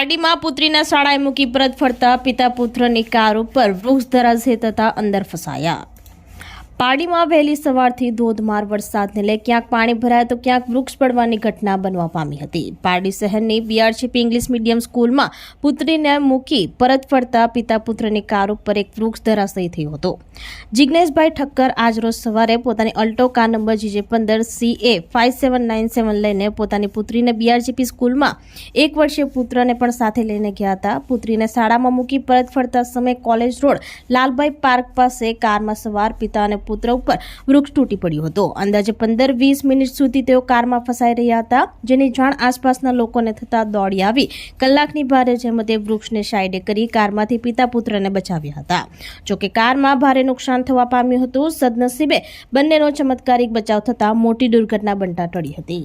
પારડીમાં પુત્રીના શાળાએ મૂકી પરત ફરતા પિતા પુત્રની કાર ઉપર વૃક્ષ ધરાશે તથા અંદર ફસાયા. પારડીમાં વહેલી સવારથી ધોધમાર વરસાદને લઈ ક્યાંક પાણી ભરાય તો ક્યાંક વૃક્ષ પડવાની ઘટના બનવા પામી હતી. પારડી શહેરની બીઆરસીપી ઇંગ્લિશ મીડિયમ સ્કૂલમાં પુત્રીને મૂકી પરત ફરતા પિતા પુત્રની કાર ઉપર એક વૃક્ષ ધરાશયી થયો હતો. જિજ્ઞેશભાઈ ઠક્કર આજરોજ સવારે પોતાની અલ્ટો કાર નંબર જીજે પંદર C A five seven nine seven લઈને પોતાની પુત્રીને બીઆરજીપી સ્કૂલમાં એક વર્ષીય પુત્રને પણ સાથે લઈને ગયા હતા. પુત્રીને શાળામાં મૂકી પરત ફરતા સમયે કોલેજ રોડ લાલભાઈ પાર્ક પાસે કારમાં સવાર પિતા અને પુત્ર ઉપર વૃક્ષ તૂટી પડ્યું હતું. અંદાજે પંદર વીસ મિનિટ સુધી તેઓ કારમાં ફસાઈ રહ્યા હતા, જેની જાણ આસપાસના લોકોને થતાં દોડી આવી. કલાકની ભારે જહેમતે વૃક્ષને સાઈડે કરી કારમાંથી પિતા પુત્રને બચાવ્યા હતા. જોકે કારમાં ભારે નુકસાન થવા પામ્યું હતું. સદનસીબે બંનેનો ચમત્કારિક બચાવ થતાં મોટી દુર્ઘટના બનતા ટળી હતી.